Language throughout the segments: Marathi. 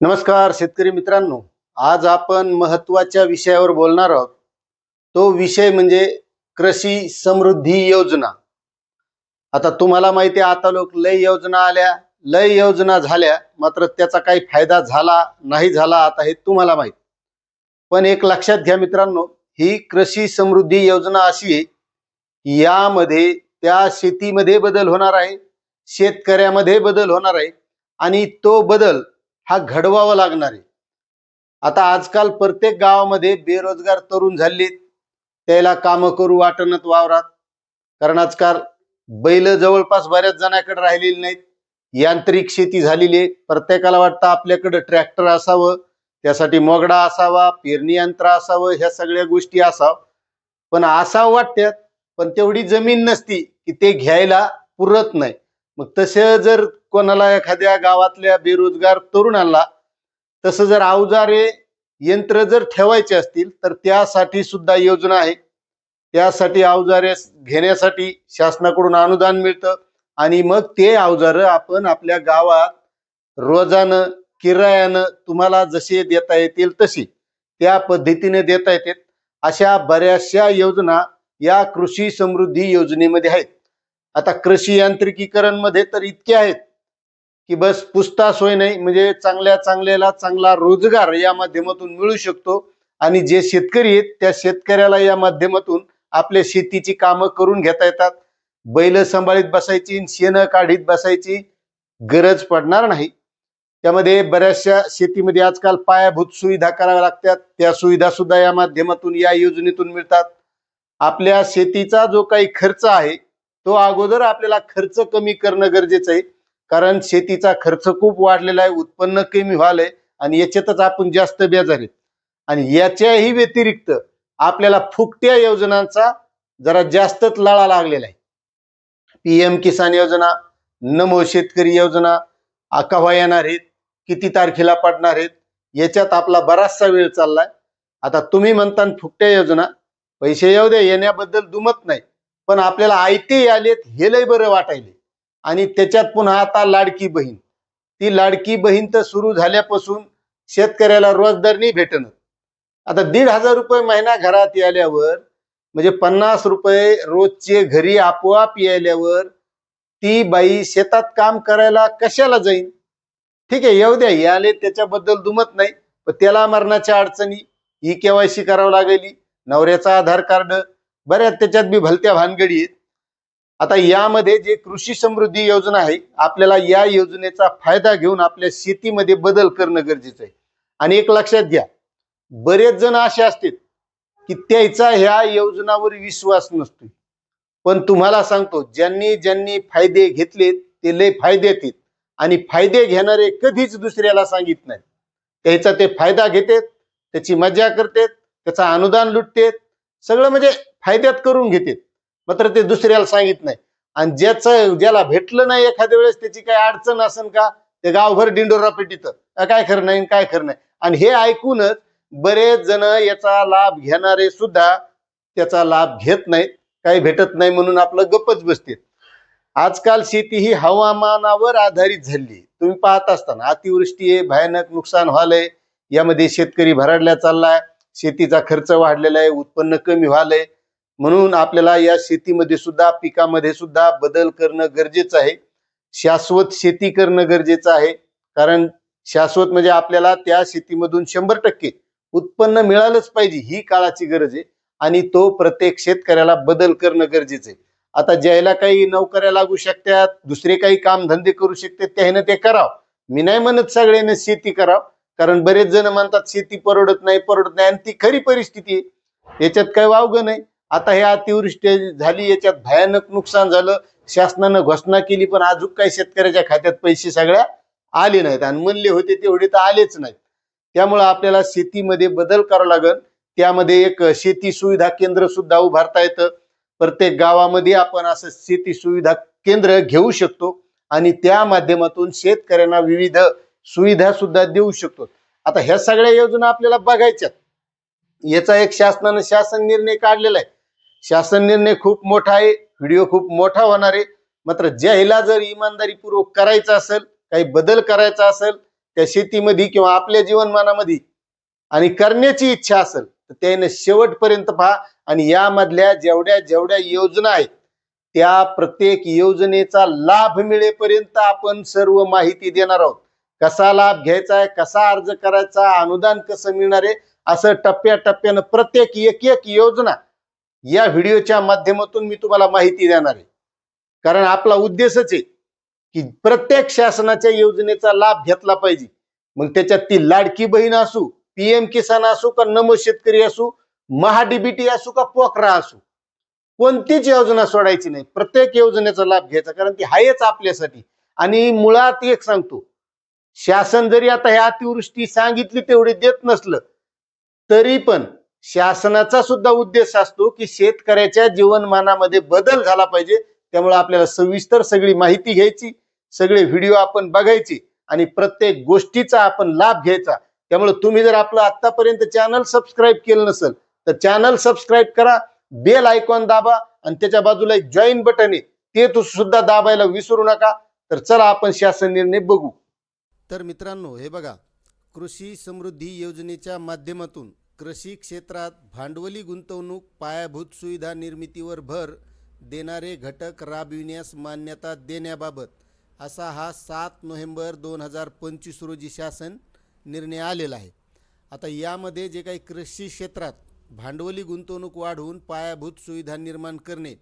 नमस्कार शेतकरी मित्रांनो. आज आपण महत्त्वाच्या विषयावर बोलणार आहोत. तो विषय म्हणजे कृषी समृद्धी योजना. आता तुम्हाला माहिती आहे आता लोक लय योजना आल्या लय योजना झाल्या मात्र त्याचा काही फायदा झाला नाही झाला आता हे तुम्हाला माहीत. पण एक लक्षात घ्या मित्रांनो ही कृषी समृद्धी योजना अशी आहे की यामध्ये त्या शेतीमध्ये बदल होणार आहे शेतकऱ्यामध्ये बदल होणार आहे आणि तो बदल हा घडवावा लागणार आहे. आता आजकाल प्रत्येक गावामध्ये बेरोजगार तरुण झालेत. त्याला कामं करू वाटणत वावरात. कारण आजकाल बैल जवळपास बऱ्याच जणांकडे राहिलेली नाहीत. यांत्रिक शेती झालेली आहे. प्रत्येकाला वाटतं आपल्याकडं ट्रॅक्टर असावं. त्यासाठी मोगडा असावा पेरणी यंत्र असावं ह्या सगळ्या गोष्टी असावं. पण असावं वाटत्यात पण तेवढी जमीन नसती की ते घ्यायला पुरत नाही. मग तसं जर कोणाला एखाद्या गावातल्या बेरोजगार तरुणाला तसं जर अवजारे यंत्र जर ठेवायचे असतील तर त्यासाठी सुद्धा योजना आहे. त्यासाठी अवजारे घेण्यासाठी शासनाकडून अनुदान मिळतं आणि मग ते अवजार आपण आपल्या गावात रोजानं किरायानं तुम्हाला जसे देता येतील तशी त्या पद्धतीने देता येतात अशा बऱ्याचशा योजना या कृषी समृद्धी योजनेमध्ये आहेत. आता कृषी यांत्रिकीकरणमध्ये तर इतके आहेत. की बस पुसता सोय नाही म्हणजे चांगल्या चांगल्याला चांगला रोजगार या माध्यमातून मिळू शकतो. आणि जे शेतकरी आहेत त्या शेतकऱ्याला या माध्यमातून आपल्या शेतीची कामं करून घेता येतात. बैल सांभाळीत बसायची शेण काढीत बसायची गरज पडणार नाही. त्यामध्ये बऱ्याचशा शेतीमध्ये आजकाल पायाभूत सुविधा कराव्या लागतात. त्या सुविधा सुद्धा या माध्यमातून या योजनेतून मिळतात. आपल्या शेतीचा जो काही खर्च आहे तो अगोदर आपल्याला खर्च कमी करणं गरजेचं आहे. कारण शेतीचा खर्च खूप वाढलेला आहे उत्पन्न कमी व्हालंय आणि याच्यातच आपण जास्त बेजार आहेत. आणि याच्याही व्यतिरिक्त आपल्याला फुकट्या योजनांचा जरा जास्तच लळा लागलेला आहे. पीएम किसान योजना नमो शेतकरी योजना आ येणार आहेत किती तारखेला पडणार आहेत याच्यात आपला बराचसा वेळ चाललाय. आता तुम्ही म्हणता फुकट्या योजना पैसे येऊ द्या येण्याबद्दल दुमत नाही पण आपल्याला आयते आलेत हे लय बरं वाटायले आणि त्याच्यात पुन्हा आता लाडकी बहीण. ती लाडकी बहीण तर सुरू झाल्यापासून शेतकऱ्याला रोजगार नाही भेटणं. आता दीड हजार रुपये महिना घरात यायल्यावर म्हणजे पन्नास रुपये रोजचे घरी आपोआप यायल्यावर ती बाई शेतात काम करायला कशाला जाईन? ठीक आहे येऊ द्या याले त्याच्याबद्दल दुमत नाही पण त्याला मरणाच्या अडचणी ई केवायसी करावं लागेली नवऱ्याचा आधार कार्ड बऱ्याच त्याच्यात बी भलत्या भानगडी आहेत. आता यामध्ये जे कृषी समृद्धी योजना आहे आपल्याला या योजनेचा फायदा घेऊन आपल्या शेतीमध्ये बदल करणं गरजेचं आहे. आणि एक लक्षात घ्या बरेच जण असे असतील की त्याचा ह्या योजनावर विश्वास नसतो पण तुम्हाला सांगतो ज्यांनी ज्यांनी फायदे घेतले ते लय फायदे येतात आणि फायदे घेणारे कधीच दुसऱ्याला सांगित नाही त्याचा ते फायदा घेतात त्याची मजा करतात त्याचा अनुदान लुटतेत सगळं म्हणजे फायद्यात करून घेतात. मात्र ते दुसऱ्याला सांगित नाही. आणि ज्याचं ज्याला भेटलं नाही एखाद्या वेळेस त्याची काही अडचण असेल का? ते गावभर डिंडोरा पेटीत. काय खरं नाही काय खरं नाही. आणि हे ऐकूनच बरेच जण याचा लाभ घेणारे सुद्धा त्याचा लाभ घेत नाहीत. काही भेटत नाही म्हणून आपलं गपच बसते आजकाल शेती ही हवामानावर आधारित झाली. तुम्ही पाहत असताना अतिवृष्टी आहे भयानक नुकसान व्हालंय यामध्ये शेतकरी भराडल्या चाललाय. शेतीचा खर्च वाढलेला आहे उत्पन्न कमी व्हालंय म्हणून आपल्याला या शेतीमध्ये सुद्धा पिकामध्ये सुद्धा बदल करणं गरजेचं आहे. शाश्वत शेती करणं गरजेचं आहे. कारण शाश्वत म्हणजे आपल्याला त्या शेतीमधून शंभर टक्के उत्पन्न मिळालंच पाहिजे ही काळाची गरज आहे. आणि तो प्रत्येक शेतकऱ्याला बदल करणं गरजेचं आहे. आता ज्याला काही नोकऱ्या लागू शकतात दुसरे काही काम धंदे करू शकते त्याने ते करावं. मी नाही म्हणत सगळ्यांना शेती करावं कारण बरेच जण म्हणतात शेती परवडत नाही परवडत नाही. आणि ती खरी परिस्थिती आहे. याच्यात काही वावगं नाही. आता हे अतिवृष्टी झाली याच्यात भयानक नुकसान झालं. शासनानं घोषणा केली पण अजून काही शेतकऱ्याच्या खात्यात पैसे सगळ्या आले नाहीत. आणि म्हणले होते तेवढे तर आलेच नाहीत. त्यामुळं आपल्याला शेतीमध्ये बदल करावा लागेल. त्यामध्ये एक शेती सुविधा केंद्र सुद्धा उभारता येतं. प्रत्येक गावामध्ये आपण असं शेती सुविधा केंद्र घेऊ शकतो. आणि त्या माध्यमातून शेतकऱ्यांना विविध सुविधा सुद्धा देऊ शकतो. आता ह्या सगळ्या योजना आपल्याला बघायच्यात. याचा एक शासनानं शासन निर्णय काढलेला आहे. शासन निर्णय खूप मोठा आहे व्हिडिओ खूप मोठा होणार आहे. मात्र ज्याला जर इमानदारीपूर्वक करायचा असेल काही बदल करायचा असेल त्या शेतीमध्ये किंवा आपल्या जीवनमानामध्ये आणि करण्याची इच्छा असेल तर त्याने शेवटपर्यंत पहा आणि यामधल्या जेवढ्या जेवढ्या योजना आहेत त्या प्रत्येक योजनेचा लाभ मिळेपर्यंत आपण सर्व माहिती देणार आहोत. कसा लाभ घ्यायचा आहे कसा अर्ज करायचा अनुदान कसं मिळणार आहे असं टप्प्याटप्प्यानं प्रत्येक एक एक योजना या व्हिडिओच्या माध्यमातून मी तुम्हाला माहिती देणार आहे. कारण आपला उद्देशच आहे की प्रत्येक शासनाच्या योजनेचा लाभ घेतला पाहिजे. मग त्याच्यात ती लाडकी बहीण असू पीएम किसान असू का नमो शेतकरी असू महाडीबीटी असू का पोखरा असू कोणतीच योजना सोडायची नाही. प्रत्येक योजनेचा लाभ घ्यायचा कारण ती आहेच आपल्यासाठी. आणि मुळात एक सांगतो शासन जरी आता ह्या अतिवृष्टी सांगितली तेवढी देत नसलं तरी पण शासनाचा सुद्धा उद्देश असतो की शेतकऱ्याच्या जीवनमानामध्ये बदल झाला पाहिजे. त्यामुळे आपल्याला सविस्तर सगळी माहिती घ्यायची सगळे व्हिडिओ आपण बघायची आणि प्रत्येक गोष्टीचा आपण लाभ घ्यायचा. त्यामुळे तुम्ही जर आपलं आतापर्यंत चॅनल सबस्क्राईब केलं नसेल तर चॅनल सबस्क्राईब करा बेल आयकॉन दाबा आणि त्याच्या बाजूला एक जॉईन बटन आहे ते तू सुद्धा दाबायला विसरू नका. तर चला आपण शासन निर्णय बघू. तर मित्रांनो हे बघा कृषी समृद्धी योजनेच्या माध्यमातून कृषी क्षेत्रात भांडवली गुंतवणूक पायाभूत सुविधा निर्मितीवर भर देणारे घटक राबविण्यास मान्यता देण्याबाबत असा हा सात नोव्हेंबर दोन हजार पंचवीस रोजी शासन निर्णय आलेला आहे. आता यामध्ये जे काही कृषी क्षेत्रात भांडवली गुंतवणूक वाढवून पायाभूत सुविधा निर्माण करणे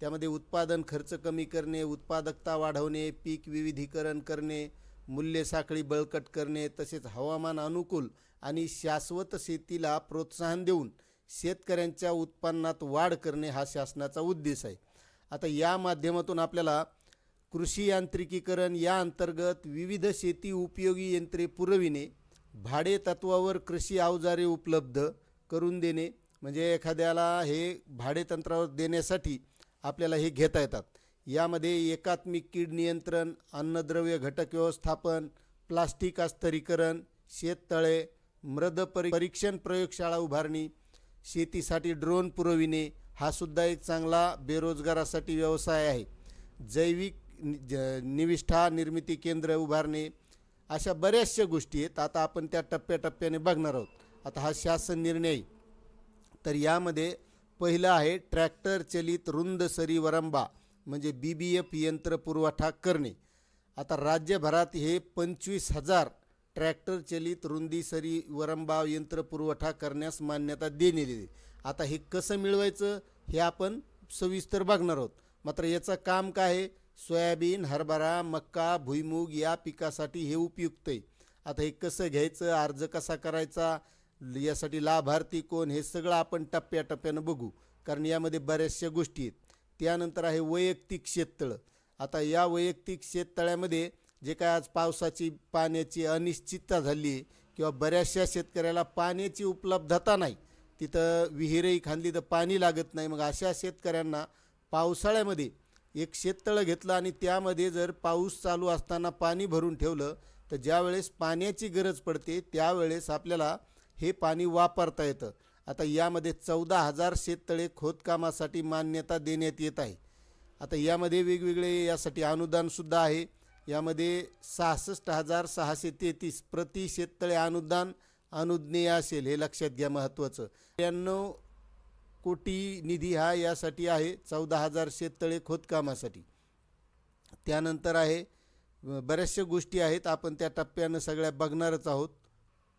त्यामध्ये उत्पादन खर्च कमी करणे उत्पादकता वाढवणे पीक विविधीकरण करणे मूल्य साखळी बळकट करणे तसेच हवामान अनुकूल आणि शाश्वत शेतीला प्रोत्साहन देऊन शेतकऱ्यांच्या उत्पन्नात वाढ करणे हा शासनाचा उद्देश आहे. आता या माध्यमातून आपल्याला कृषी यांत्रिकीकरण या अंतर्गत विविध शेती उपयोगी यंत्रे पुरविणे भाडे तत्वावर कृषी अवजारे उपलब्ध करून देणे म्हणजे एखाद्याला हे भाडे तंत्रावर देण्यासाठी आपल्याला हे घेता येतात. यामध्ये एकात्मिक कीड नियंत्रण अन्नद्रव्य घटक व्यवस्थापन प्लास्टिक अस्तरीकरण शेततळे मृद परी परीक्षण प्रयोगशाळा उभारणी शेतीसाठी ड्रोन पुरविणे हा सुद्धा एक चांगला बेरोजगारासाठी व्यवसाय आहे. जैविक नि- ज- निविष्ठा निर्मिती केंद्र उभारणे अशा बऱ्याचशा गोष्टी आहेत. आता आपण त्या टप्प्याटप्प्याने बघणार आहोत. आता हा शासन निर्णय. तर यामध्ये पहिलं आहे ट्रॅक्टर चलित रुंद सरी वरंबा. म्हणजे बी बी एफ यंत्र पुरवठा करणे. आता राज्यभरात हे पंचवीस हजार ट्रॅक्टर चलित रुंदी सरी वरंबा यंत्र पुरवठा करण्यास मान्यता देण्यात येते. आता हे कसं मिळवायचं हे आपण सविस्तर बघणार आहोत. मात्र याचं काम काय आहे? सोयाबीन हरभरा मक्का भुईमूग या पिकासाठी हे उपयुक्त आहे. आता हे कसं घ्यायचं? अर्ज कसा करायचा? यासाठी लाभार्थी कोण? हे सगळं आपण टप्प्याटप्प्यानं बघू. कारण यामध्ये बऱ्याचशा गोष्टी आहेत. त्यानंतर आहे वैयक्तिक शेततळं. आता या वैयक्तिक शेततळ्यामध्ये जे काय आज पावसाची पाण्याची अनिश्चितता झाली किंवा बऱ्याचशा शेतकऱ्याला पाण्याची उपलब्धता नाही तिथं विहिरही खांदली तर पाणी लागत नाही. मग अशा शेतकऱ्यांना पावसाळ्यामध्ये एक शेततळं घेतलं आणि त्यामध्ये जर पाऊस चालू असताना पाणी भरून ठेवलं तर ज्यावेळेस पाण्याची गरज पडते त्यावेळेस आपल्याला हे पाणी वापरता येतं. आता यामध्ये चौदा हजार शेततळे खोदकामासाठी मान्यता देण्यात येत आहे. आता यामध्ये वेगवेगळे यासाठी अनुदानसुद्धा आहे. यामध्ये सहासष्ट हजार सहाशे तेहतीस प्रति शेततळे अनुदान अनुज्ञेय असेल हे लक्षात घ्या महत्त्वाचं. त्र्याण्णव कोटी निधी हा यासाठी आहे चौदा हजार शेततळे खोदकामासाठी. त्यानंतर आहे बऱ्याचशा गोष्टी आहेत आपण त्या टप्प्यानं सगळ्या बघणारच आहोत.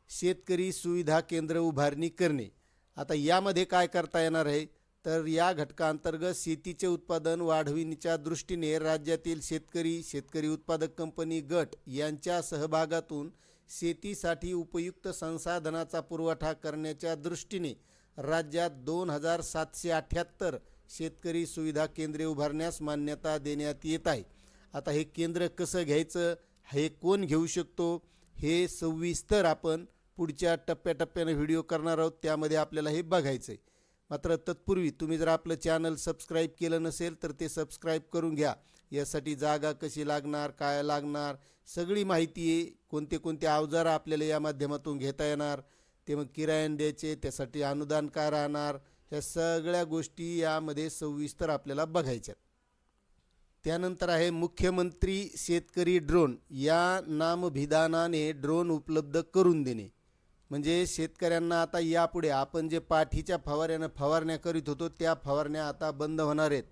शेतकरी सुविधा केंद्र उभारणी करणे. आता यामध्ये काय करता येणार आहे? तर या घटकांतर्गत शेतीचे उत्पादन वाढविण्याच्या दृष्टीने राज्यातील शेतकरी शेतकरी उत्पादक कंपनी गट यांच्या सहभागातून शेतीसाठी उपयुक्त संसाधनाचा पुरवठा करण्याच्या दृष्टीने राज्यात दोन हजार सातशे अठ्ठ्याहत्तर शेतकरी सुविधा केंद्रे उभारण्यास मान्यता देण्यात येत आहे. आता हे केंद्र कसं घ्यायचं? हे कोण घेऊ शकतो? हे सविस्तर आपण पुढच्या टप्प्याटप्प्यानं व्हिडिओ करणार आहोत त्यामध्ये आपल्याला हे बघायचं आहे मात्र तत्पूर्वी तुम्ही जर आपलं चॅनल सबस्क्राईब केलं नसेल तर ते सबस्क्राईब करून घ्या. यासाठी जागा कशी लागणार काय लागणार सगळी माहिती आहे कोणते कोणते अवजारं आपल्याला या माध्यमातून घेता येणार ते मग किरायान द्यायचे त्यासाठी अनुदान काय राहणार ह्या सगळ्या गोष्टी यामध्ये सविस्तर आपल्याला बघायच्या त्यानंतर आहे मुख्यमंत्री शेतकरी ड्रोन. या नामभिधानाने ड्रोन उपलब्ध करून देणे. म्हणजे शेतकऱ्यांना आता यापुढे आपण जे पाठीच्या फवाऱ्यानं फवारण्या करीत होतो त्या फवारण्या आता बंद होणार आहेत.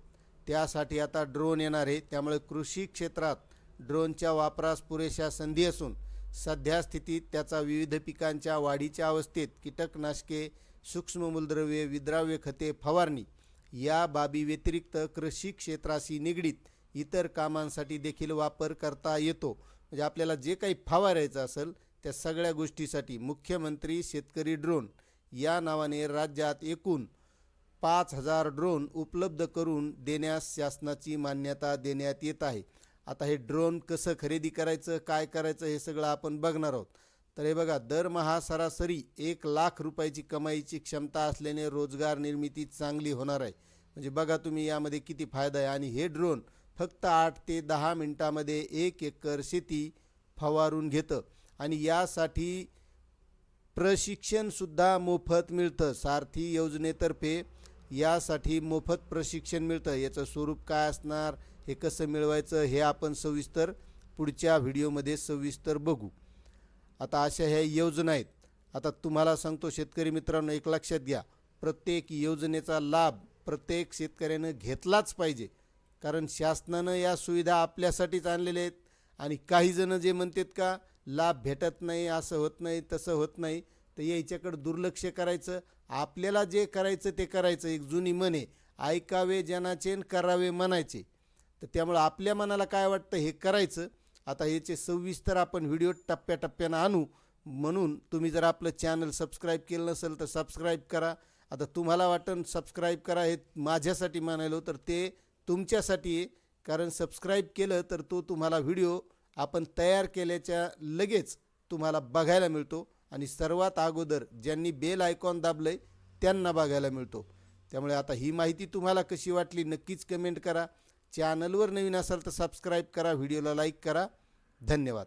त्यासाठी आता ड्रोन येणार आहे. त्यामुळे कृषी क्षेत्रात ड्रोनच्या वापरास पुरेशा संधी असून सध्या स्थितीत त्याचा विविध पिकांच्या वाढीच्या अवस्थेत कीटकनाशके सूक्ष्म मूलद्रव्ये विद्राव्य खते फवारणी या बाबी व्यतिरिक्त कृषी क्षेत्राशी निगडीत इतर कामांसाठी देखील वापर करता येतो. म्हणजे आपल्याला जे काही फवारायचं असेल त्या सगळ्या गोष्टीसाठी मुख्यमंत्री शेतकरी ड्रोन या नावाने राज्यात एकूण पाच हजार ड्रोन उपलब्ध करून देण्यास शासनाची मान्यता देण्यात येत आहे. आता हे ड्रोन कसं खरेदी करायचं काय करायचं हे सगळं आपण बघणार आहोत. तर हे बघा दरमहा सरासरी एक लाख रुपयाची कमाईची क्षमता असल्याने रोजगार निर्मिती चांगली होणार आहे. म्हणजे बघा तुम्ही यामध्ये किती फायदा आहे. आणि हे ड्रोन फक्त आठ ते दहा मिनटामध्ये एक एकर शेती फवारून घेतं. आणि यासाठी प्रशिक्षणसुद्धा मोफत मिळतं. सारथी योजनेतर्फे यासाठी मोफत प्रशिक्षण मिळतं. याचं स्वरूप काय असणार हे कसं मिळवायचं हे आपण सविस्तर पुढच्या व्हिडिओमध्ये सविस्तर बघू. आता अशा ह्या योजना आहेत. आता तुम्हाला सांगतो शेतकरी मित्रांनो एक लक्षात घ्या. प्रत्येक योजनेचा लाभ प्रत्येक शेतकऱ्यानं घेतलाच पाहिजे. कारण शासनानं या सुविधा आपल्यासाठीच आणलेल्या आहेत. आणि काहीजणं जे म्हणतात का लाभ भेटत नाही असं होत नाही तसं होत नाही. तर याच्याकडं दुर्लक्ष करायचं. आपल्याला जे करायचं ते करायचं. एक जुनी म्हणे ऐकावे जनाचे करावे म्हणायचे तर त्यामुळं आपल्या मनाला काय वाटतं? हे करायचं. आता याचे सविस्तर आपण व्हिडिओ टप्प्याटप्प्यानं आणू. म्हणून तुम्ही जर आपलं चॅनल सबस्क्राईब केलं नसेल तर सबस्क्राईब करा. आता तुम्हाला वाटतं सबस्क्राईब करा हे माझ्यासाठी म्हणालो तर ते तुमच्यासाठी आहे. कारण सबस्क्राईब केलं तर तो तुम्हाला व्हिडिओ आपण तयार केल्याच्या लगेच तुम्हाला बघायला मिळतो आणि सर्वात अगोदर ज्यांनी बेल आयकॉन दाबलं आहे त्यांना बघायला मिळतो. त्यामुळे आता ही माहिती तुम्हाला कशी वाटली नक्कीच कमेंट करा. चॅनलवर नवीन असाल तर सबस्क्राईब करा व्हिडिओला लाईक करा. धन्यवाद.